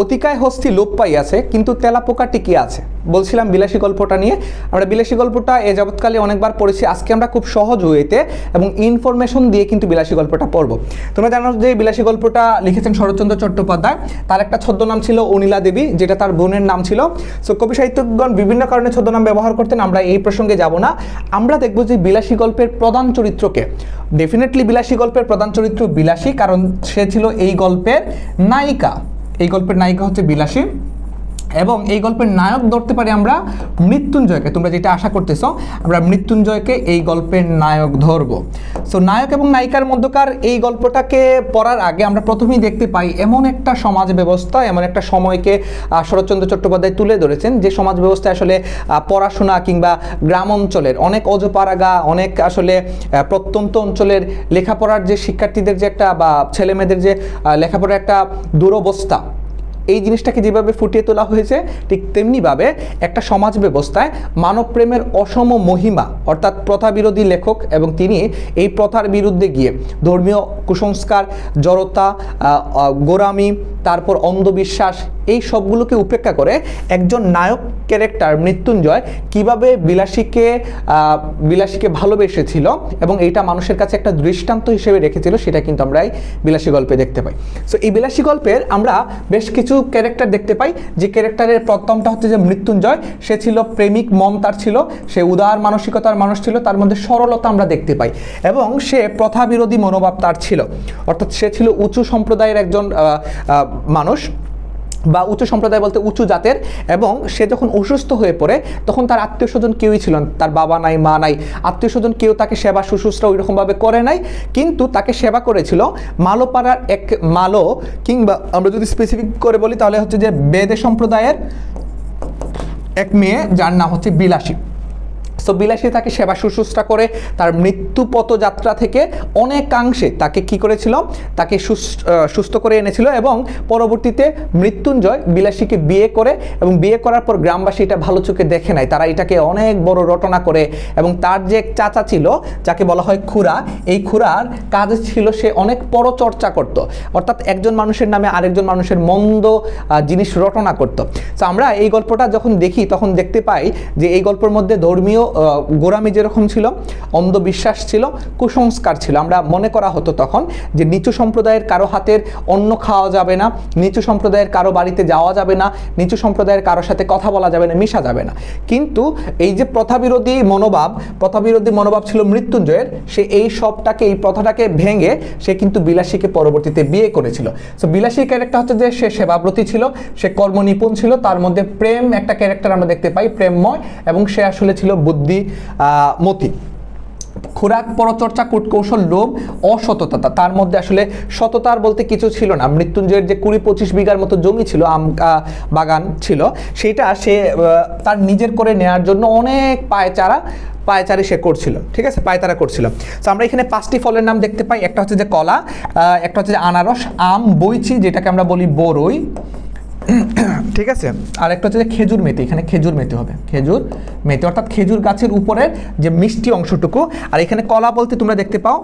অতিকায় হস্তি লোপ পাইয়াছে, কিন্তু তেলাপোকা টিকিয়ে আছে। বলছিলাম বিলাসী গল্পটা নিয়ে। আমরা বিলাসী গল্পটা এ যাবৎকালে অনেকবার পড়েছি। আজকে আমরা খুব সহজ ওয়েতে এবং ইনফরমেশন দিয়ে কিন্তু বিলাসী গল্পটা পড়ব। তোমরা জানো যে বিলাসী গল্পটা লিখেছেন শরৎচন্দ্র চট্টোপাধ্যায়। তার একটা ছদ্মনাম ছিল অনিলা দেবী, যেটা তার বোনের নাম ছিল। সো কবি সাহিত্যগণ বিভিন্ন কারণে ছদ্মনাম ব্যবহার করতেন, আমরা এই প্রসঙ্গে যাব না। আমরা দেখব যে বিলাসী গল্পের প্রধান চরিত্রকে। ডেফিনেটলি বিলাসী গল্পের প্রধান চরিত্র বিলাসী, কারণ সে ছিল এই গল্পের নায়িকা। এই গল্পের নায়িকা হচ্ছে বিলাসী। এবং এই গল্পের নায়ক ধরতে পারি আমরা মৃত্যুঞ্জয়কে। তোমরা যেটা আশা করতেছ, আমরা মৃত্যুঞ্জয়কে এই গল্পের নায়ক ধরব। সো নায়ক এবং নায়িকার মধ্যকার এই গল্পটাকে পড়ার আগে আমরা প্রথমেই দেখতে পাই, এমন একটা সমাজ ব্যবস্থা, এমন একটা সময়কে শরৎচন্দ্র চট্টোপাধ্যায় তুলে ধরেছেন যে সমাজ ব্যবস্থায় আসলে পড়াশোনা কিংবা গ্রাম অঞ্চলের অনেক অজপাড়াগা, অনেক আসলে প্রত্যন্ত অঞ্চলের লেখাপড়ার যে শিক্ষার্থীদের যে একটা বা ছেলেমেয়েদের যে লেখাপড়ার একটা দুরবস্থা এই জিনিসটাকে যেভাবে ফুটিয়ে তোলা হয়েছে, ঠিক তেমনিভাবে একটা সমাজ ব্যবস্থায় মানবপ্রেমের অসম মহিমা, অর্থাৎ প্রথা বিরোধী লেখক এবং তিনি এই প্রথার বিরুদ্ধে গিয়ে ধর্মীয় কুসংস্কার, জড়তা গোরামি তারপর অন্ধবিশ্বাস এই সবগুলোকে উপেক্ষা করে একজন নায়ক ক্যারেক্টার মৃত্যুঞ্জয় কীভাবে বিলাসীকে বিলাসীকে ভালোবেসেছিল এবং এইটা মানুষের কাছে একটা দৃষ্টান্ত হিসেবে রেখেছিল, সেটা কিন্তু আমরা এই বিলাসী গল্পে দেখতে পাই। সো এই বিলাসী গল্পের আমরা বেশ কিছু ক্যারেক্টার দেখতে পাই, যে ক্যারেক্টারের প্রথমটা হচ্ছে যে মৃত্যুঞ্জয়, সে ছিল প্রেমিক মন তার ছিল, সে উদার মানসিকতার মানুষ ছিল, তার মধ্যে সরলতা আমরা দেখতে পাই এবং সে প্রথা বিরোধী মনোভাব তার ছিল। অর্থাৎ সে ছিল উঁচু সম্প্রদায়ের একজন মানুষ। বা উচ্চ সম্প্রদায় বলতে উঁচু জাতের, এবং সে যখন অসুস্থ হয়ে পড়ে, তখন তার আত্মীয় স্বজন কেউই ছিল তার বাবা নাই, মা নাই। আত্মীয় স্বজন কেউ তাকে সেবা শুশ্রূষা ওই রকমভাবে করে নাই, কিন্তু তাকে সেবা করেছিল মালোপাড়ার এক মালো, কিংবা আমরা যদি স্পেসিফিক করে বলি, তাহলে হচ্ছে যে বেদে সম্প্রদায়ের এক মেয়ে, যার নাম হচ্ছে বিলাসী। সো বিলাসী তাকে সেবা শুশ্রূষা করে তার মৃত্যু পথযাত্রা থেকে অনেকাংশে তাকে কি করেছিল? তাকে সুস- সুস্থ করে এনেছিল এবং পরবর্তীতে মৃত্যুঞ্জয় বিলাসীকে বিয়ে করে এবং বিয়ে করার পর গ্রামবাসী এটা ভালো চোখে দেখে নাই। তারা এটাকে অনেক বড় রটনা করে এবং তার যে এক চাচা ছিল, যাকে বলা হয় খুরা এই খুরার কাজ ছিল সে অনেক পরচর্চা করত। অর্থাৎ একজন মানুষের নামে আরেকজন মানুষের মন্দ জিনিস রটনা করত। তো আমরা এই গল্পটা যখন দেখি, তখন দেখতে পাই যে এই গল্পের মধ্যে ধর্মীয় গোড়ামি যেরকম ছিল, অন্ধবিশ্বাস ছিল, কুসংস্কার ছিল। আমরা মনে করা হতো তখন যে নিচু সম্প্রদায়ের কারও হাতের অন্ন খাওয়া যাবে না, নিচু সম্প্রদায়ের কারও বাড়িতে যাওয়া যাবে না, নিচু সম্প্রদায়ের কারও সাথে কথা বলা যাবে না, মিশা যাবে না। কিন্তু এই যে প্রথা বিরোধী মনোভাব প্রথা বিরোধী মনোভাব ছিল মৃত্যুঞ্জয়ের, সে এই সবটাকে, এই প্রথাটাকে ভেঙে সে কিন্তু বিলাসীকে পরবর্তীতে বিয়ে করেছিল। সো বিলাসী ক্যারেক্টার হচ্ছে যে সে সেবাব্রতী ছিল, সে কর্মনিপুণ ছিল, তার মধ্যে প্রেম একটা ক্যারেক্টার আমরা দেখতে পাই, প্রেমময়, এবং সে আসলে ছিল বুদ্ধি। আহ, মতি। খোরাক পরচর্চা কূটকৌশল লোভ অসততা তার মধ্যে আসলে সততার বলতে কিছু ছিল না। মৃত্যুঞ্জয়ের যে কুড়ি পঁচিশ বিঘার মতো জমি ছিল আম বাগান ছিল সেটা সে তার নিজের করে নেয়ার জন্য অনেক পায়চারা পায়চারি সে করছিল। ঠিক আছে? পায়তারা করছিল। তো আমরা এখানে পাঁচটি ফলের নাম দেখতে পাই। একটা হচ্ছে যে কলা একটা হচ্ছে যে আনারস আম বইচি যেটাকে আমরা বলি বরই। ঠিক আছে? আর একটা হচ্ছে যে খেজুর মেথি, এখানে খেজুর মেথি হবে। খেজুর মেথি, অর্থাৎ খেজুর গাছের উপরের যে মিষ্টি অংশটুকু, আর এখানে কলা বলতে তোমরা দেখতে পাও,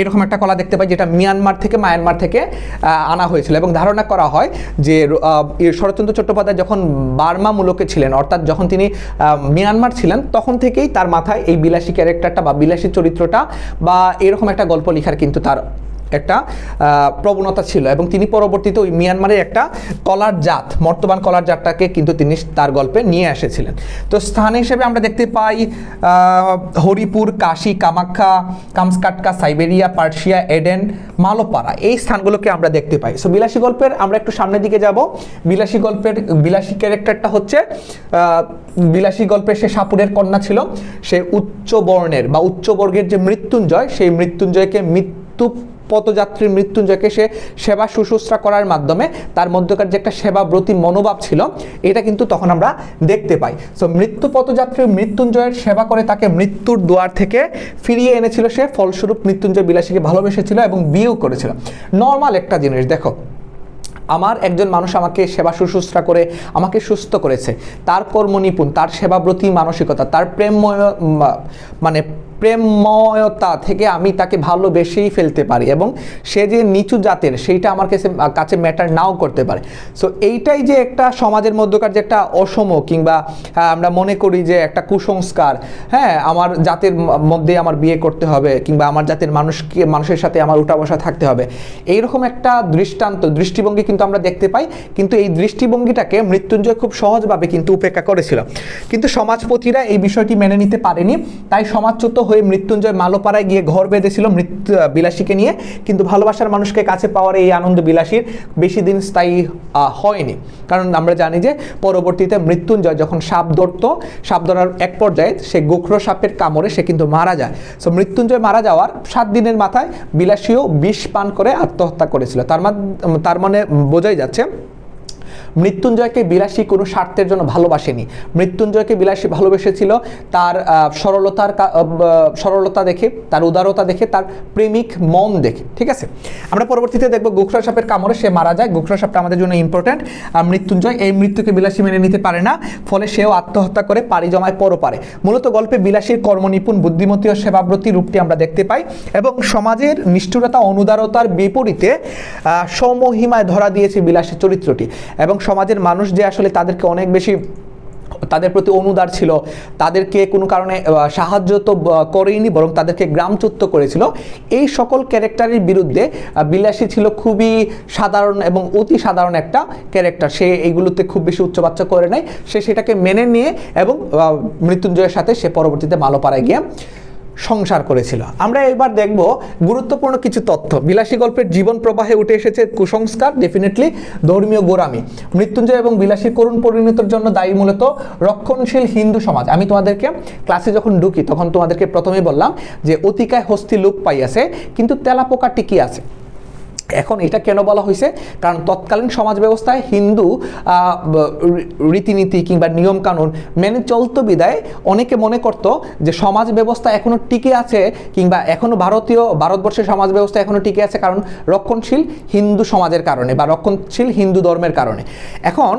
এরকম একটা কলা দেখতে পাই, যেটা মিয়ানমার থেকে, মায়ানমার থেকে আনা হয়েছিল। এবং ধারণা করা হয় যে শরৎচন্দ্র চট্টোপাধ্যায় যখন বার্মা মূলকে ছিলেন, অর্থাৎ যখন তিনি মিয়ানমার ছিলেন, তখন থেকেই তার মাথায় এই বিলাসী ক্যারেক্টারটা বা বিলাসী চরিত্রটা বা এরকম একটা গল্প লেখার কিন্তু তার একটা প্রবণতা ছিল এবং তিনি পরবর্তীতে ওই মিয়ানমারের একটা কলার জাত বর্তমান কলার জাতটাকে কিন্তু তিনি তার গল্পে নিয়ে এসেছিলেন। তো স্থান হিসেবে আমরা দেখতে পাই Haripur, Kashi, Kamakhya, Kamchatka, Siberia Persia Aden, Malopara এই স্থানগুলোকে আমরা দেখতে পাই। সো বিলাসী গল্পের আমরা একটু সামনের দিকে যাব। বিলাসী গল্পের, বিলাসী ক্যারেক্টারটা হচ্ছে বিলাসী গল্পে সে সাপুরের কন্যা ছিল, সে উচ্চ বর্ণের বা উচ্চবর্গের যে মৃত্যুঞ্জয়, সেই মৃত্যুঞ্জয়কে মৃত্যু পথযাত্রীর মৃত্যুঞ্জয়কে সে সেবা শুশ্রূষা করার মাধ্যমে তার মধ্যকার যে একটা সেবাব্রতী মনোভাব ছিল, এটা কিন্তু তখন আমরা দেখতে পাই। সো মৃত্যু পথযাত্রীর মৃত্যুঞ্জয়ের সেবা করে তাকে মৃত্যুর দুয়ার থেকে ফিরিয়ে এনেছিল সে, ফলস্বরূপ মৃত্যুঞ্জয় বিলাসীকে ভালোবেসেছিল এবং বিয়েও করেছিল। নর্মাল একটা জিনিস, দেখো, আমার একজন মানুষ আমাকে সেবা শুশ্রূষা করে, আমাকে সুস্থ করেছে। তার কর্ম নিপুণ তার সেবাব্রতী মানসিকতা, তার প্রেম মানে প্রেমময়তা থেকে আমি তাকে ভালোবেসেই ফেলতে পারি এবং সে যে নিচু জাতের, সেইটা আমার কাছে কাছে ম্যাটার নাও করতে পারে। সো এইটাই যে একটা সমাজের মধ্যকার যে একটা অসম কিংবা আমরা মনে করি যে একটা কুসংস্কার হ্যাঁ আমার জাতের মধ্যে আমার বিয়ে করতে হবে কিংবা আমার জাতের মানুষকে, মানুষের সাথে আমার উঠা বসা থাকতে হবে। এইরকম একটা দৃষ্টান্ত, দৃষ্টিভঙ্গি কিন্তু আমরা দেখতে পাই, কিন্তু এই দৃষ্টিভঙ্গিটাকে মৃত্যুঞ্জয় খুব সহজভাবে কিন্তু উপেক্ষা করেছিল। কিন্তু সমাজপতিরা এই বিষয়টি মেনে নিতে পারেনি, তাই সমাজচ্যুত হয়ে মৃত্যুঞ্জয় মালোপাড়ায় গিয়ে ঘর বেঁধেছিল মৃত্যু বিলাসীকে নিয়ে। কিন্তু ভালোবাসার মানুষকে কাছে পাওয়ার এই আনন্দ বিলাসীর বেশি দিন স্থায়ী হয়নি। কারণ আমরা জানি যে পরবর্তীতে মৃত্যুঞ্জয় যখন সাপ ধরতো, সাপ ধরার এক পর্যায়ে সে গোখরো সাপের কামড়ে সে কিন্তু মারা যায়। সো মৃত্যুঞ্জয় মারা যাওয়ার সাত দিনের মাথায় বিলাসীও বিষ পান করে আত্মহত্যা করেছিল। তার তার মানে বোঝাই যাচ্ছে মৃত্যুঞ্জয়কে বিলাসী কোনো স্বার্থের জন্য ভালোবাসেনি। মৃত্যুঞ্জয়কে বিলাসী ভালোবেসেছিল তার সরলতার সরলতা দেখে, তার উদারতা দেখে, তার প্রেমিক মন দেখে, ঠিক আছে? আমরা পরবর্তীতে দেখব গোখরা সাপের কামড়ে সে মারা যায়। গোখরা সাপটা আমাদের জন্য ইম্পর্ট্যান্ট আর মৃত্যুঞ্জয় এই মৃত্যুকে বিলাসী মেনে নিতে পারে না, ফলে সেও আত্মহত্যা করে পাড়ি জমায় পরপারে মূলত গল্পে বিলাসীর কর্মনিপুণ, বুদ্ধিমতী ও সেবাব্রতী রূপটি আমরা দেখতে পাই এবং সমাজের নিষ্ঠুরতা অনুদারতার বিপরীতে সমহিমায় ধরা দিয়েছে বিলাসের চরিত্রটি এবং সমাজের মানুষ যে আসলে তাদেরকে অনেক বেশি, তাদের প্রতি অনুদার ছিল, তাদেরকে কোনো কারণে সাহায্য তো করেইনি, বরং তাদেরকে গ্রামচ্যুত করেছিল। এই সকল ক্যারেক্টারের বিরুদ্ধে বিলাসী ছিল খুবই সাধারণ এবং অতি সাধারণ একটা ক্যারেক্টার। সে এইগুলোতে খুব বেশি উচ্চবাচ্চা করে নেয় সে সেটাকে মেনে নিয়ে এবং মৃত্যুঞ্জয়ের সাথে সে পরবর্তীতে মালোপাড়ায় গিয়ে সংসার করেছিল। আমরা এবার দেখব গুরুত্বপূর্ণ কিছু তথ্য। বিলাসী গল্পের জীবন প্রবাহে উঠে এসেছে কুসংস্কার ডেফিনেটলি ধর্মীয় গোরামি মৃত্যুঞ্জয় এবং বিলাসী করুণ পরিণতির জন্য দায়ী মূলত রক্ষণশীল হিন্দু সমাজ। আমি তোমাদেরকে ক্লাসে যখন ঢুকি, তখন তোমাদেরকে প্রথমে বললাম যে, অতিকায় হস্তি লোক পাইয়াছে, কিন্তু তেলাপোকা টিকি আছে। এখন এটা কেন বলা হয়েছে? কারণ তৎকালীন সমাজ ব্যবস্থায় হিন্দু রীতিনীতি কিংবা নিয়মকানুন মেনে চলতো বিদায় অনেকে মনে করতো যে সমাজ ব্যবস্থা এখনও টিকে আছে কিংবা এখনও ভারতীয় ভারতবর্ষের সমাজ ব্যবস্থা এখনও টিকে আছে কারণ রক্ষণশীল হিন্দু সমাজের কারণে বা রক্ষণশীল হিন্দু ধর্মের কারণে। এখন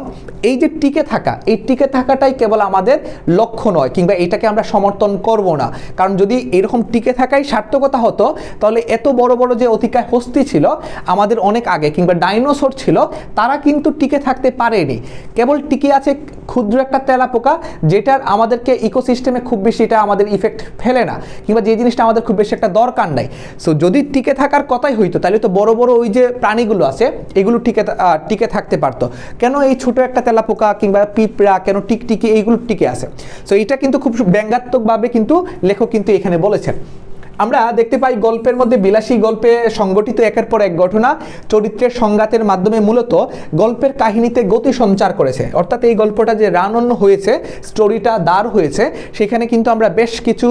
এই যে টিকে থাকা, এই টিকে থাকাটাই কেবল আমাদের লক্ষ্য নয় কিংবা এটাকে আমরা সমর্থন করব না। কারণ যদি এরকম টিকে থাকাই সার্থকতা হতো, তাহলে এত বড় বড় যে অতিকায় হস্তি ছিল আমাদের অনেক আগে কিংবা ডাইনোসর ছিল, তারা কিন্তু টিকে থাকতে পারেনি। কেবল টিকে আছে ক্ষুদ্র একটা তেলাপোকা, যেটার আমাদেরকে ইকোসিস্টেমে খুব বেশি এটা আমাদের ইফেক্ট ফেলে না, কিংবা যে জিনিসটা আমাদের খুব বেশি একটা দরকার নাই। সো যদি টিকে থাকার কথাই হইতো, তাহলে তো বড় বড় ওই যে প্রাণীগুলো আছে, এগুলো টিকে টিকে থাকতে পারতো। কেন এই ছোট একটা তেলাপোকা কিংবা পিঁপড়া, কেন টিকটিকি, এইগুলো টিকে আছে? সো এটা কিন্তু খুব ব্যঙ্গাত্মকভাবে কিন্তু লেখক কিন্তু এখানে বলেছেন। আমরা দেখতে পাই গল্পের মধ্যে বিলাসী গল্পে সংগঠিত একের পর এক ঘটনা, চরিত্রের সংঘাতের মাধ্যমে মূলত গল্পের কাহিনীতে গতি সঞ্চার করেছে। অর্থাৎ এই গল্পটা যে রানন্য হয়েছে স্টোরিটা দাঁড় হয়েছে, সেখানে কিন্তু আমরা বেশ কিছু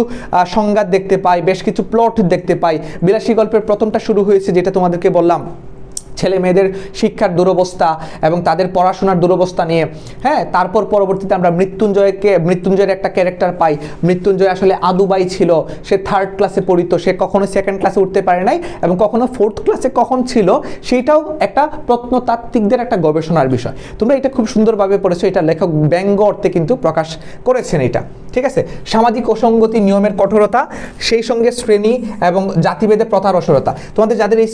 সংঘাত দেখতে পাই, বেশ কিছু প্লট দেখতে পাই। বিলাসী গল্পের প্রথমটা শুরু হয়েছে, যেটা তোমাদেরকে বললাম। ছেলে মেয়েদের শিক্ষার দুরবস্থা এবং তাদের পড়াশোনার দুরবস্থা নিয়ে হ্যাঁ তারপর পরবর্তীতে আমরা মৃত্যুঞ্জয়কে, মৃত্যুঞ্জয়ের একটা ক্যারেক্টার পাই। মৃত্যুঞ্জয় আসলে আদুবাই ছিল। সে থার্ড ক্লাসে পড়িত। সে কখনো সেকেন্ড ক্লাসে উঠতে পারে নাই এবং কখনো ফোর্থ ক্লাসে কখন ছিল, সেটাও একটা প্রত্নতাত্ত্বিকদের একটা গবেষণার বিষয়। তোমরা এটা খুব সুন্দরভাবে পড়েছো। এটা লেখক ব্যঙ্গ অর্থে কিন্তু প্রকাশ করেছেন এটা। ঠিক আছে? সামাজিক অসঙ্গতি নিয়মের কঠোরতা, সেই সঙ্গে শ্রেণি এবং জাতিভেদে প্রথার অসরতা। তোমাদের যাদের এই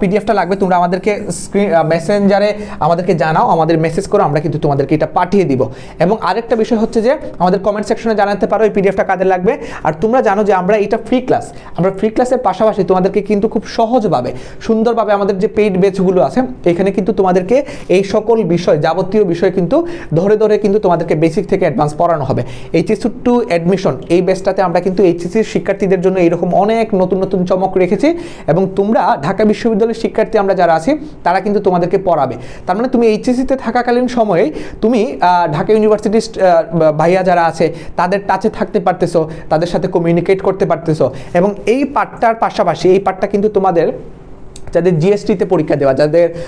পিডিএফটা লাগবে, তোমরা আমাদেরকে স্ক্রিন মেসেঞ্জারে আমাদেরকে জানাও, আমাদের মেসেজ করো, আমরা কিন্তু তোমাদেরকে এটা পাঠিয়ে দিব। এবং আরেকটা বিষয় হচ্ছে যে, আমাদের কমেন্ট সেকশনে জানাতে পারো, এই পিডিএফটা কাদের লাগবে। আর তোমরা জানো যে আমরা এটা ফ্রি ক্লাস আমরা ফ্রি ক্লাসের পাশাপাশি তোমাদেরকে কিন্তু খুব সহজভাবে, সুন্দরভাবে আমাদের যে পেইড বেচগুলো আছে, এখানে কিন্তু তোমাদেরকে এই সকল বিষয়, যাবতীয় বিষয় কিন্তু ধরে ধরে কিন্তু তোমাদেরকে বেসিক থেকে অ্যাডভান্স পড়ানো হবে। এইচএসি টু অ্যাডমিশন এই বেসটাতে আমরা কিন্তু এইচএসির শিক্ষার্থীদের জন্য এরকম অনেক নতুন নতুন চমক রেখেছি। এবং তোমরা ঢাকা বিশ্ববিদ্যালয়ের শিক্ষার্থী আমরা যারা আছি তারা কিন্তু তোমাদেরকে পড়াবে। তার মানে তুমি এইচএসিতে থাকাকালীন সময়ে তুমি ঢাকা ইউনিভার্সিটির ভাইয়া যারা আছে, তাদের টাচে থাকতে পারতেছো, তাদের সাথে কমিউনিকেট করতে পারতেছো। এবং এই পার্টটার পাশাপাশি, এই পার্টটা কিন্তু তোমাদের যাদের জিএসটিতে পরীক্ষা দেওয়া যাদের আহ,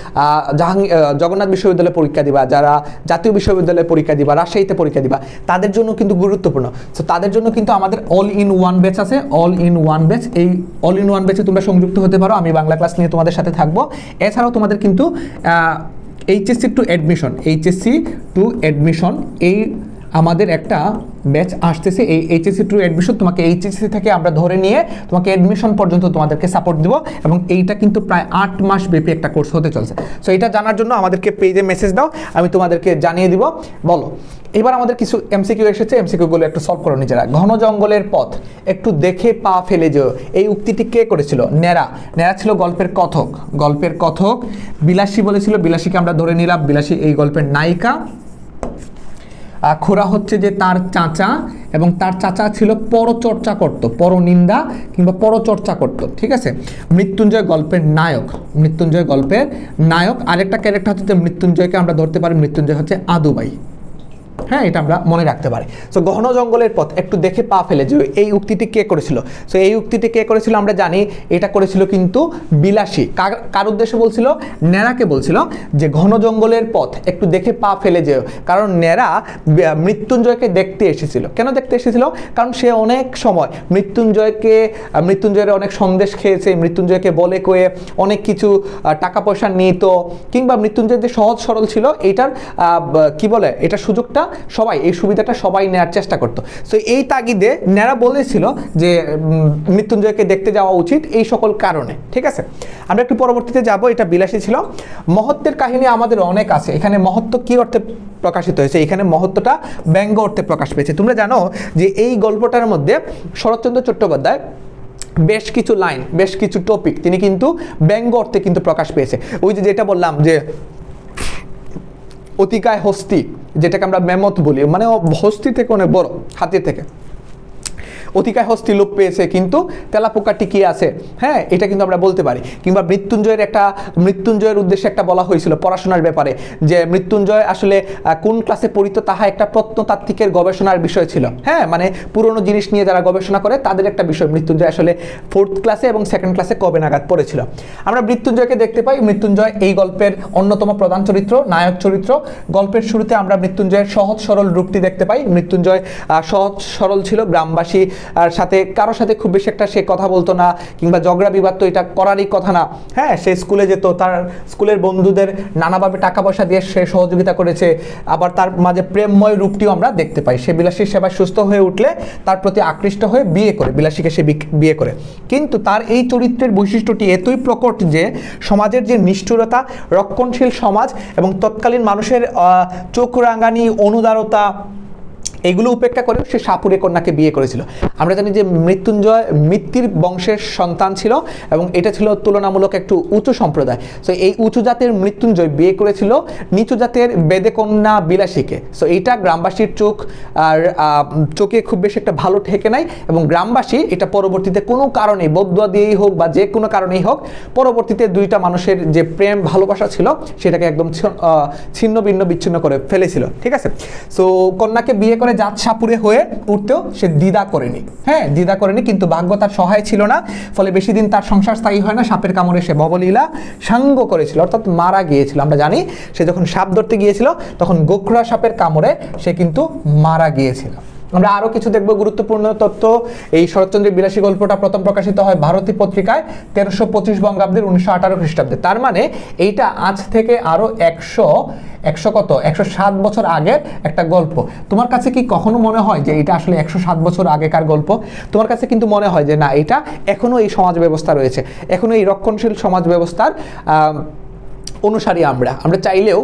জগন্নাথ বিশ্ববিদ্যালয়ে পরীক্ষা দিবা যারা জাতীয় বিশ্ববিদ্যালয়ে পরীক্ষা দিবা রাজশাহীতে পরীক্ষা দিবা তাদের জন্য কিন্তু গুরুত্বপূর্ণ। সো তাদের জন্য কিন্তু আমাদের অল ইন ওয়ান ব্যাচ আছে। অল ইন ওয়ান ব্যাচ এই অল ইন ওয়ান ব্যাচে তোমরা সংযুক্ত হতে পারো। আমি বাংলা ক্লাস নিয়ে তোমাদের সাথে থাকব। এছাড়াও তোমাদের কিন্তু HSC to admission HSC to admission এই আমাদের একটা ব্যাচ আসতেছে, এই এইচএসসি টু অ্যাডমিশন তোমাকে এইচএসসি থেকে আমরা ধরে নিয়ে তোমাকে অ্যাডমিশন পর্যন্ত তোমাদেরকে সাপোর্ট দিব এবং এইটা কিন্তু প্রায় আট মাস ব্যাপী একটা কোর্স হতে চলছে। সো এটা জানার জন্য আমাদেরকে পেজে মেসেজ দাও, আমি তোমাদেরকে জানিয়ে দিব। বলো, এবার আমাদের কিছু এমসিকিউ এসেছে এমসিকিউগুলো একটু সলভ করো নিজেরা। ঘন জঙ্গলের পথ, একটু দেখে পা ফেলে যেও। এই উক্তিটি কে করেছিল? ন্যাড়া। ন্যাড়া ছিল গল্পের কথক। গল্পের কথক বিলাসী বলেছিল, বিলাসীকে আমরা ধরে নিলাম, বিলাসী এই গল্পের নায়িকা। খোরা হচ্ছে যে তার চাচা এবং তার চাচা ছিল পরচর্চা করত, পরনিন্দা কিংবা পরচর্চা করত, ঠিক আছে? মৃত্যুঞ্জয় গল্পের নায়ক, মৃত্যুঞ্জয় গল্পের নায়ক। আরেকটা ক্যারেক্টার হচ্ছে যে মৃত্যুঞ্জয়কে আমরা ধরতে পারি, মৃত্যুঞ্জয় হচ্ছে আদুবাই। হ্যাঁ এটা আমরা মনে রাখতে পারি। সো গহন জঙ্গলের পথ, একটু দেখে পা ফেলে যে এই উক্তিটি কে করেছিল? সো এই উক্তিটি কে করেছিল আমরা জানি, এটা করেছিল কিন্তু বিলাসী। কার- উদ্দেশ্যে বলছিল? ন্যাড়াকে বলছিল যে ঘন জঙ্গলের পথ, একটু দেখে পা ফেলে যেও। কারণ ন্যাড়া মৃত্যুঞ্জয়কে দেখতে এসেছিল। কেন দেখতে এসেছিল? কারণ সে অনেক সময় মৃত্যুঞ্জয়কে মৃত্যুঞ্জয়ের অনেক সন্দেশ খেয়েছে, মৃত্যুঞ্জয়কে বলে কয়ে অনেক কিছু টাকা পয়সা নিত, কিংবা মৃত্যুঞ্জয় যে সহজ সরল ছিল, এটার কি বলে? এটা সুযোগটা সবাই, এই সুবিধাটা সবাই নেওয়ার চেষ্টা করতো। সো এই তাগিদে ন্যাড়া বলেছিল যে মৃত্যুঞ্জয়কে দেখতে যাওয়া উচিত এই সকল কারণে, ঠিক আছে? আমরা একটু পরবর্তীতে যাব, এটা বিলাসী ছিল। মহত্বের কাহিনী আমাদের অনেক আছে। এখানে মহত্ব কি অর্থে প্রকাশিত হয়েছে? এখানে মহত্বটা ব্যঙ্গ অর্থে প্রকাশ পেয়েছে। তোমরা জানো যে, এই গল্পটার মধ্যে শরৎচন্দ্র চট্টোপাধ্যায় বেশ কিছু লাইন, বেশ কিছু টপিক তিনি কিন্তু ব্যঙ্গ অর্থে কিন্তু প্রকাশ পেয়েছে। ওই যে যেটা বললাম যে অতিকায় হস্তি যেটাকে আমরা মেমত বলি। মানে হস্তি থেকে অনেক বড় হাতি থেকে। অতিকায় হস্তি লোপ পেয়েছে, কিন্তু তেলাপোকা টিকিয়ে আছে। হ্যাঁ এটা কিন্তু আমরা বলতে পারি। কিংবা মৃত্যুঞ্জয়ের একটা, মৃত্যুঞ্জয়ের উদ্দেশ্যে একটা বলা হয়েছিল পড়াশোনার ব্যাপারে, যে মৃত্যুঞ্জয় আসলে কোন ক্লাসে পড়িত তাহা একটা প্রত্নতাত্ত্বিকের গবেষণার বিষয় ছিল। হ্যাঁ মানে পুরনো জিনিস নিয়ে যারা গবেষণা করে, তাদের একটা বিষয়, মৃত্যুঞ্জয় আসলে ফোর্থ ক্লাসে এবং সেকেন্ড ক্লাসে কবে নাগাদ পড়েছিল। আমরা মৃত্যুঞ্জয়কে দেখতে পাই, মৃত্যুঞ্জয় এই গল্পের অন্যতম প্রধান চরিত্র, নায়ক চরিত্র। গল্পের শুরুতে আমরা মৃত্যুঞ্জয়ের সহজ সরল রূপটি দেখতে পাই। মৃত্যুঞ্জয় সহজ সরল ছিল, গ্রামবাসী আর সাথে কারোর সাথে খুব বেশি একটা সে কথা বলতো না, কিংবা ঝগড়া বিবাদ তো এটা করারই কথা না। হ্যাঁ সে স্কুলে যেত, তার স্কুলের বন্ধুদের নানাভাবে টাকা পয়সা দিয়ে সে সহযোগিতা করেছে। আবার তার মাঝে প্রেমময় রূপটিও আমরা দেখতে পাই। সে বিলাসীর সেবায় সুস্থ হয়ে উঠলে তার প্রতি আকৃষ্ট হয়ে বিয়ে করে, বিলাসীকে সে বিয়ে করে। কিন্তু তার এই চরিত্রের বৈশিষ্ট্যটি এতই প্রকট যে সমাজের যে নিষ্ঠুরতা, রক্ষণশীল সমাজ এবং তৎকালীন মানুষের চোখ রাঙানি, অনুদারতা এগুলো উপেক্ষা করেও সে সাপুরে কন্যাকে বিয়ে করেছিল। আমরা জানি যে মৃত্যুঞ্জয় মৃত্যুর বংশের সন্তান ছিল এবং এটা ছিল তুলনামূলক একটু উঁচু সম্প্রদায়। সো এই উঁচু জাতের মৃত্যুঞ্জয় বিয়ে করেছিল নিচু জাতের বেদে কন্যা বিলাসীকে। সো এইটা গ্রামবাসীর চোখ আর চোখে খুব বেশি একটা ভালো ঠেকে নাই এবং গ্রামবাসী এটা পরবর্তীতে কোনো কারণে বদুয়া দিয়েই হোক বা যে কোনো কারণেই হোক, পরবর্তীতে দুইটা মানুষের যে প্রেম ভালোবাসা ছিল সেটাকে একদম ছিন্ন ভিন্ন বিচ্ছিন্ন করে ফেলেছিল। ঠিক আছে? সো কন্যাকে বিয়ে করে জাত সাপুরে হয়ে উঠতেও সে দ্বিধা করেনি। হ্যাঁ দ্বিধা করেনি, কিন্তু ভাগ্য তার সহায় ছিল না। ফলে বেশি দিন তার সংসার স্থায়ী হয় না। সাপের কামড়ে সে ভবলীলা সাঙ্গ করেছিল, অর্থাৎ মারা গিয়েছিল। আমরা জানি, সে যখন সাপ ধরতে গিয়েছিল, তখন গোখরা সাপের কামড়ে সে কিন্তু মারা গিয়েছিল। আমরা আরও কিছু দেখব গুরুত্বপূর্ণ তথ্য। এই শরৎচন্দ্রের বিলাসী গল্পটা প্রথম প্রকাশিত হয় ভারতী পত্রিকায় তেরোশো পঁচিশ বঙ্গাব্দের উনিশশো আঠারো খ্রিস্টাব্দে। তার মানে এইটা আজ থেকে আরও একশো একশো কত? একশো সাত বছর আগের একটা গল্প। তোমার কাছে কি কখনো মনে হয় যে এটা আসলে একশো সাত বছর আগেকার গল্প? তোমার কাছে কিন্তু মনে হয় যে না এটা এখনও এই সমাজ ব্যবস্থা রয়েছে। এখনও এই রক্ষণশীল সমাজ ব্যবস্থার অনুসারী আমরা। আমরা চাইলেও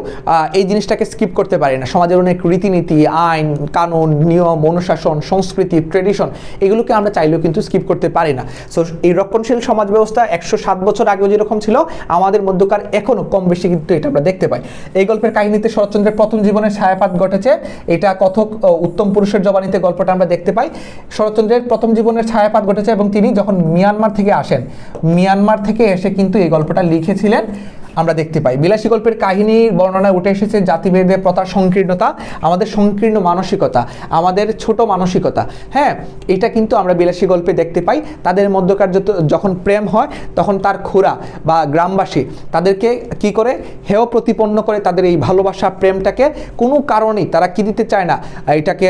এই জিনিসটাকে স্কিপ করতে পারি না। সমাজের অনেক রীতিনীতি, আইন, কানুন, নিয়ম, অনুশাসন, সংস্কৃতি ট্রেডিশন এগুলোকে আমরা চাইলেও কিন্তু স্কিপ করতে পারি না। সো এই রক্ষণশীল সমাজ ব্যবস্থা একশো সাত বছর আগেও যেরকম ছিল, আমাদের মধ্যকার এখনও কম বেশি কিন্তু এটা আমরা দেখতে পাই। এই গল্পের কাহিনীতে শরৎচন্দ্রের প্রথম জীবনের ছায়াপাত ঘটেছে। এটা কথক উত্তম পুরুষের জবানিতে গল্পটা আমরা দেখতে পাই। শরৎচন্দ্রের প্রথম জীবনের ছায়াপাত ঘটেছে এবং তিনি যখন মিয়ানমার থেকে আসেন, মিয়ানমার থেকে এসে কিন্তু এই গল্পটা লিখেছিলেন। আমরা দেখতে পাই। বিলাসী গল্পের কাহিনীর বর্ণনায় উঠে এসেছে জাতিভেদে প্রথার সংকীর্ণতা, আমাদের সংকীর্ণ মানসিকতা, আমাদের ছোট মানসিকতা। হ্যাঁ এটা কিন্তু আমরা বিলাসী গল্পে দেখতে পাই। তাদের মধ্যকার যত, যখন প্রেম হয়, তখন তার খুরা বা গ্রামবাসী তাদেরকে কি করে? হেয় প্রতিপন্ন করে তাদের এই ভালোবাসা, প্রেমটাকে কোনো কারণেই তারা কি দিতে চায় না। এটাকে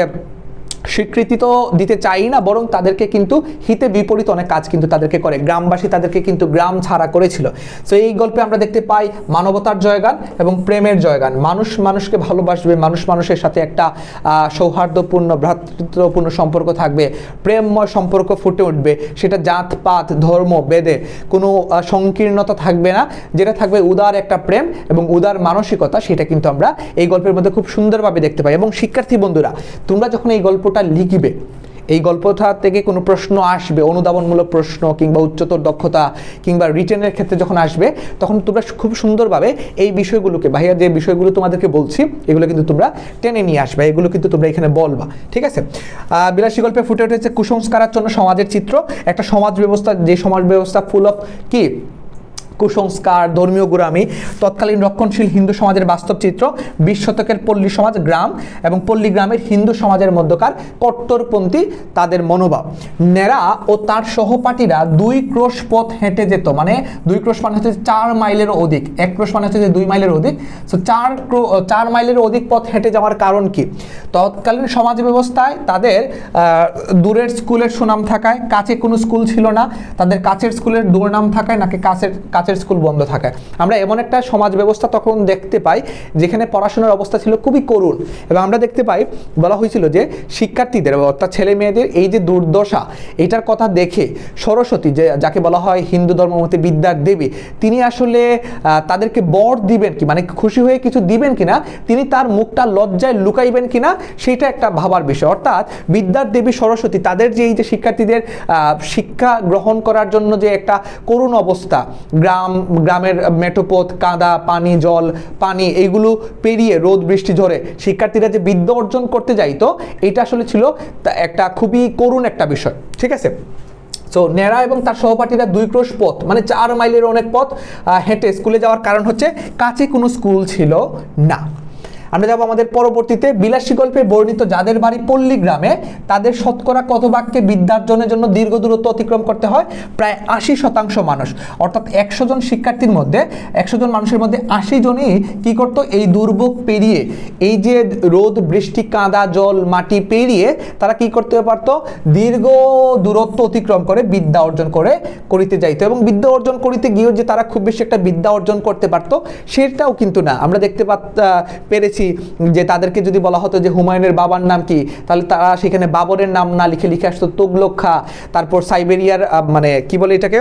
স্বীকৃতি তো দিতে চাই না, বরং তাদেরকে কিন্তু হিতে বিপরীত অনেক কাজ কিন্তু তাদেরকে করে। গ্রামবাসী তাদেরকে কিন্তু গ্রাম ছাড়া করেছিল। তো এই গল্পে আমরা দেখতে পাই মানবতার জয়গান এবং প্রেমের জয়গান। মানুষ মানুষকে ভালোবাসবে, মানুষ মানুষের সাথে একটা সৌহার্দ্যপূর্ণ, ভ্রাতৃত্বপূর্ণ সম্পর্ক থাকবে। প্রেমময় সম্পর্ক ফুটে উঠবে। সেটা জাত, পাত, ধর্ম, বেদে কোনো সংকীর্ণতা থাকবে না। যেটা থাকবে উদার একটা প্রেম এবং উদার মানসিকতা, সেটা কিন্তু আমরা এই গল্পের মধ্যে খুব সুন্দরভাবে দেখতে পাই। এবং শিক্ষার্থী বন্ধুরা, তোমরা যখন এই গল্পটা লিখবে। এই গল্পটা থেকে কোনো প্রশ্ন আসবে, অনুধাবনমূলক প্রশ্ন কিংবা উচ্চতর দক্ষতা কিংবা রিটেনের ক্ষেত্রে যখন আসবে, তখন তোমরা খুব সুন্দরভাবে এই বিষয়গুলোকে ভাইয়া যে বিষয়গুলো তোমাদেরকে বলছি, এগুলো কিন্তু তোমরা টেনে নিয়ে আসবে, এগুলো কিন্তু তোমরা এখানে বলবা, ঠিক আছে? বিলাসী গল্পে ফুটে উঠেছে কুসংস্কারাচ্ছন্ন সমাজের চিত্র, একটা সমাজ ব্যবস্থা, যে সমাজ ব্যবস্থা ফুল অফ কি? কুসংস্কার, ধর্মীয় গোড়ামি, তৎকালীন রক্ষণশীল হিন্দু সমাজের বাস্তব চিত্র, বিশ শতকের পল্লী সমাজ গ্রাম এবং পল্লী গ্রামের হিন্দু সমাজের মধ্যকার কট্টরপন্থী তাদের মনোভাব। নেরা ও তার সহপাঠীরা দুই ক্রোশ পথ হেঁটে যেত মানে দুই ক্রোশ মানে হচ্ছে চার মাইলের অধিক, এক ক্রোশ মানে হচ্ছে যে দুই মাইলের অধিক। সো চার ক্রো- চার মাইলের অধিক পথ হেঁটে যাওয়ার কারণ কি? তৎকালীন সমাজ ব্যবস্থায় তাদের দূরের স্কুলের সুনাম থাকায়, কাছে কোনো স্কুল ছিল না, তাদের কাছের স্কুলের দুর্নাম থাকায় নাকি কাছের কাছের স্কুল বন্ধ থাকায় আমরা এমন একটা সমাজ ব্যবস্থা তখন দেখতে পাই, যেখানে পড়াশোনার অবস্থা ছিল খুবই করুণ। এবং আমরা দেখতে পাই, বলা হয়েছিল যে শিক্ষার্থীদের অর্থাৎ ছেলে মেয়েদের এই যে দুর্দশা, এটার কথা দেখে সরস্বতী, যে যাকে বলা হয় হিন্দু ধর্মমতে বিদ্যার দেবী, তিনি আসলে তাদেরকে বর দিবেন কি মানে খুশি হয়ে কিছু দিবেন কিনা, তিনি তার মুখটা লজ্জায় লুকাইবেন কিনা, সেটা একটা ভাবার বিষয়। অর্থাৎ বিদ্যার দেবী সরস্বতী, তাদের যে এই যে শিক্ষার্থীদের শিক্ষা গ্রহণ করার জন্য যে একটা করুণ অবস্থা, গ্রাম গ্রামের মেটোপথ কাদা, পানি, জল, পানি, এইগুলো পেরিয়ে রোদ, বৃষ্টি ঝরে শিক্ষার্থীরা যে বিদ্যা অর্জন করতে যাইতো এটা আসলে ছিল একটা খুবই করুণ একটা বিষয়, ঠিক আছে? সো নেড়া এবং তার সহপাঠীরা দুই ক্রোশ পথ মানে চার মাইলের অনেক পথ হেঁটে স্কুলে যাওয়ার কারণ হচ্ছে কাছে কোনো স্কুল ছিল না। আমরা যাব আমাদের পরবর্তীতে বিলাসী গল্পে বর্ণিত যাদের বাড়ি পল্লী গ্রামে, তাদের শতকরা কত বাক্যে বিদ্যার্জনের জন্য দীর্ঘ দূরত্ব অতিক্রম করতে হয়? প্রায় আশি শতাংশ মানুষ। অর্থাৎ একশো জন শিক্ষার্থীর মধ্যে, একশো জন মানুষের মধ্যে আশি জনই কি করতো? এই দুর্ভোগ পেরিয়ে, এই যে রোদ, বৃষ্টি, কাদা, জল, মাটি পেরিয়ে তারা কি করতে পারতো? দীর্ঘ দূরত্ব অতিক্রম করে বিদ্যা অর্জন করে, করিতে যাইতো। এবং বিদ্যা অর্জন করিতে গিয়েও যে তারা খুব বেশি একটা বিদ্যা অর্জন করতে পারতো, সেটাও কিন্তু না। আমরা দেখতে পাত- পেরেছি যে তাদেরকে যদি বলা হতো যে হুমায়ুনের বাবার নাম কি, তাহলে তারা সেখানে বাবরের নাম না লিখে লিখে আসতো তুগলক্ষা তারপর সাইবেরিয়ার মানে কি বলে এটাকে?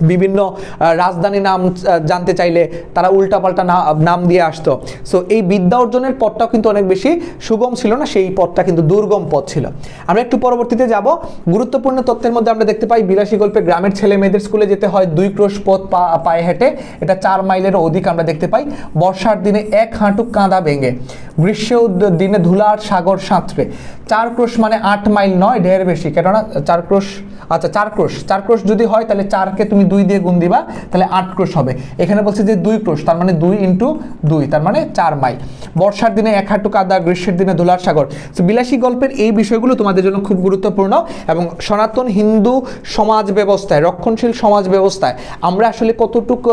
বিভিন্ন রাজধানী নাম জানতে চাইলে তারা উল্টাপাল্টা নাম দিয়ে আসতো। সো এই বিদ্যা অর্জনের পথটাও কিন্তু অনেক বেশি সুগম ছিল না, সেই পথটা কিন্তু দুর্গম পথ ছিল। আমরা একটু পরবর্তীতে যাব। গুরুত্বপূর্ণ তথ্যের মধ্যে আমরা দেখতে পাই, বিলাসী গল্পে গ্রামের ছেলে মেয়েদের স্কুলে যেতে হয় দুই ক্রোশ পথ পায়ে হেঁটে। এটা চার মাইলেরও অধিক আমরা দেখতে পাই। বর্ষার দিনে এক হাঁটু কাঁদা ভেঙে গ্রীষ্মেও দ- দিনে ধুলার সাগর সাঁতরে। চার ক্রোশ মানে আট মাইল নয়, ঢের বেশি। কেননা, চার ক্রোশ আচ্ছা চার ক্রোশ। চার ক্রোশ যদি হয়, তাহলে চারকে তুমি দুই দিয়ে গুণ দিবা, তাহলে আট ক্রোশ হবে। এখানে বলছে যে দুই ক্রোশ, তার মানে দুই ইন্টু দুই, তার মানে চার মাইল। বর্ষার দিনে এক হাঁটু কাদা গ্রীষ্মের দিনে ধুলার সাগর। তো বিলাসী গল্পের এই বিষয়গুলো তোমাদের জন্য খুব গুরুত্বপূর্ণ এবং সনাতন হিন্দু সমাজ ব্যবস্থায়, রক্ষণশীল সমাজ ব্যবস্থায় আমরা আসলে কতটুকু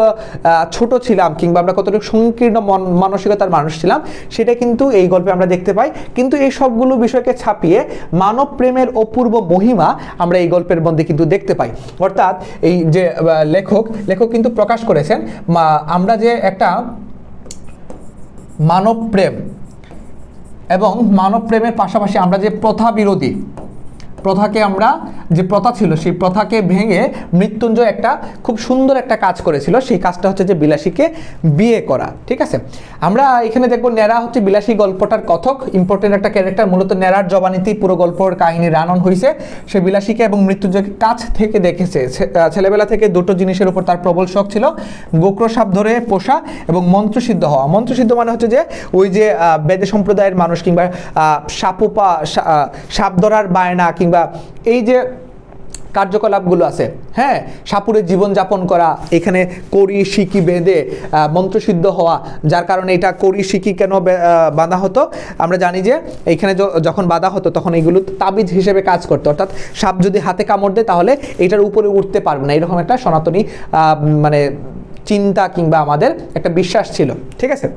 ছোট ছিলাম কিংবা আমরা কতটুকু সংকীর্ণ মন, মানসিকতার মানুষ ছিলাম, সেটা কিন্তু এই গল্পে আমরা দেখতে পাই। কিন্তু এই সবগুলো বিষয়কে ছাপিয়ে মানব প্রেমের অপূর্ব মহিমা আমরা এই গল্পের মধ্যে কিন্তু দেখতে পাই। অর্থাৎ এই যে লেখক লেখক কিন্তু প্রকাশ করেছেন। আমরা যে একটা মানব প্রেম এবং মানব প্রেমের পাশাপাশি আমরা যে প্রথা বিরোধী প্রথাকে আমরা যে প্রথা ছিল, সেই প্রথাকে ভেঙে মৃত্যুঞ্জয় একটা খুব সুন্দর একটা কাজ করেছিল। সেই কাজটা হচ্ছে যে বিলাসীকে বিয়ে করা, ঠিক আছে? আমরা এখানে দেখব নেরা হচ্ছে বিলাসী গল্পটার কথক। ইম্পর্টেন্ট একটা ক্যারেক্টার মূলত নেরার জবানিতেই পুরো গল্পের কাহিনী রানন হয়েছে সে বিলাসীকে এবং মৃত্যুঞ্জয়কে কাছ থেকে দেখেছে। ছেলেবেলা থেকে দুটো জিনিসের উপর তার প্রবল শখ ছিল, গোক্র সাপ ধরে পোষা এবং মন্ত্রসিদ্ধ হওয়া। মন্ত্রসিদ্ধ মানে হচ্ছে যে ওই যে বেদে সম্প্রদায়ের মানুষ কিংবা সাপুপা সাপ ধরার বায়না কিংবা এই যে কার্যকলাপগুলো আছে হ্যাঁ? সাপুরের জীবনযাপন করা, এখানে করি শিকি বেঁধে মন্ত্রসিদ্ধ হওয়া, যার কারণে এটা করি শিকি কেন বাঁধা হতো? আমরা জানি যে এখানে যখন বাঁধা হতো তখন এইগুলো তাবিজ হিসেবে কাজ করতো। অর্থাৎ সাপ যদি হাতে কামড় দেয় তাহলে এটার উপরে উঠতে পারবে না। এরকম একটা সনাতনী মানে চিন্তা কিংবা আমাদের একটা বিশ্বাস ছিল। ঠিক আছে?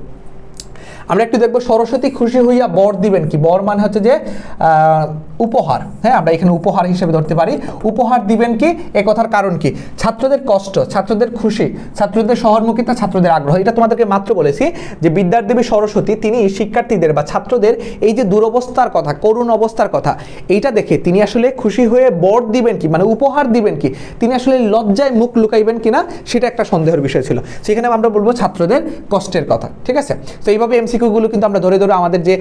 আমরা একটু দেখব, সরস্বতী খুশি হইয়া বর দিবেন কি? বর মানে হচ্ছে যে উপহার। হ্যাঁ আমরা এখানে উপহার হিসেবে ধরতে পারি। উপহার দিবেন কি? এ কথার কারণ কি? ছাত্রদের কষ্ট, ছাত্রদের খুশি, ছাত্রদের শহরমুখিতা ছাত্রদের আগ্রহ। এটা তোমাদেরকে মাত্র বলেছি যে বিদ্যার দেবী সরস্বতী, তিনি শিক্ষার্থীদের বা ছাত্রদের এই যে দুরবস্থার কথা, করুণ অবস্থার কথা, এইটা দেখে তিনি আসলে খুশি হয়ে বর দিবেন কি? মানে উপহার দিবেন কি? তিনি আসলে লজ্জায় মুখ লুকাইবেন কিনা, সেটা একটা সন্দেহের বিষয় ছিল। সেখানে আমরা বলব ছাত্রদের কষ্টের কথা, ঠিক আছে? তো এইভাবে এমসিকিউগুলো কিন্তু আমরা ধরে ধরে আমাদের যে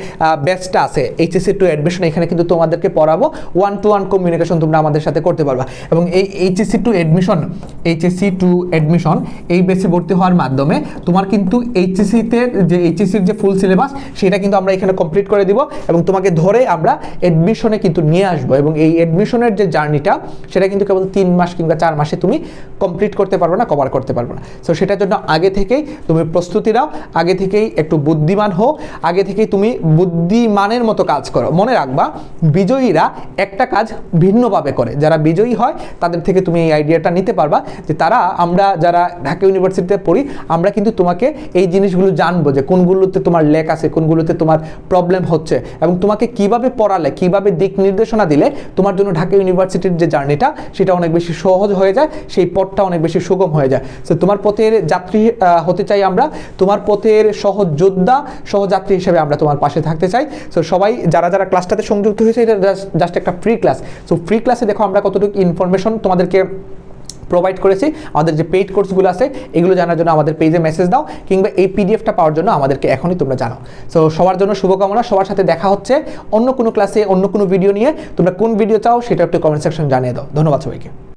ব্যাচটা আছে এইচএসসি টু অ্যাডমিশন এখানে কিন্তু তোমাদেরকে পড়াবো। ওয়ান টু ওয়ান কমিউনিকেশন তোমরা আমাদের সাথে করতে পারবা। এবং এই HSC to admission HSC to admission এই বেসে ভর্তি হওয়ার মাধ্যমে তোমার কিন্তু এইচএসসিতে যে এইচএসসির যে ফুল সিলেবাস সেটা কিন্তু আমরা এখানে কমপ্লিট করে দিব এবং তোমাকে ধরে আমরা অ্যাডমিশনে কিন্তু নিয়ে আসব। এবং এই অ্যাডমিশনের যে জার্নিটা সেটা কিন্তু কেবল তিন মাস কিংবা চার মাসে তুমি কমপ্লিট করতে পারবে না কভার করতে পারবে না। সো সেটার জন্য আগে থেকেই তুমি প্রস্তুতি নাও। আগে থেকেই একটু বুদ্ধিমান হও আগে থেকেই তুমি বুদ্ধিমানের মতো কাজ করো। মনে রাখবা, বিজয়ীরা একটা কাজ ভিন্নভাবে করে। যারা বিজয়ী হয়, তাদের থেকে তুমি এই আইডিয়াটা নিতে পারবা যে তারা, আমরা যারা ঢাকা ইউনিভার্সিটিতে পড়ি, আমরা কিন্তু তোমাকে এই জিনিসগুলো জানব যে কোনগুলোতে তোমার লেক আছে, কোনগুলোতে তোমার প্রবলেম হচ্ছে এবং তোমাকে কীভাবে পড়ালে, কীভাবে দিক নির্দেশনা দিলে তোমার জন্য ঢাকা ইউনিভার্সিটির যে জার্নিটা, সেটা অনেক বেশি সহজ হয়ে যায়, সেই পথটা অনেক বেশি সুগম হয়ে যায়। তোমার পথের যাত্রী হতে চাই আমরা। তোমার পথের সহজ যোদ্ধা সহযাত্রী হিসেবে আমরা তোমার পাশে থাকতে চাই। সো সবাই যারা যারা ক্লাসটাতে সংযুক্ত হয়েছে, এটা জাস্ট একটা ফ্রি ক্লাস সো ফ্রি ক্লাসে দেখো আমরা কতটুকু ইনফরমেশন তোমাদেরকে প্রোভাইড করেছি। আমাদের যে পেইড কোর্সগুলো আছে, এগুলো জানার জন্য আমাদের পেজে মেসেজ দাও, কিংবা এই পিডিএফটা পাওয়ার জন্য আমাদেরকে এখনই তোমরা জানাও। সো সবার জন্য শুভকামনা, সবার সাথে দেখা হচ্ছে অন্য কোনো ক্লাসে অন্য কোনো ভিডিও নিয়ে। তোমরা কোন ভিডিও চাও, সেটা একটু কমেন্ট সেকশন জানিয়ে দাও। ধন্যবাদ সবাইকে।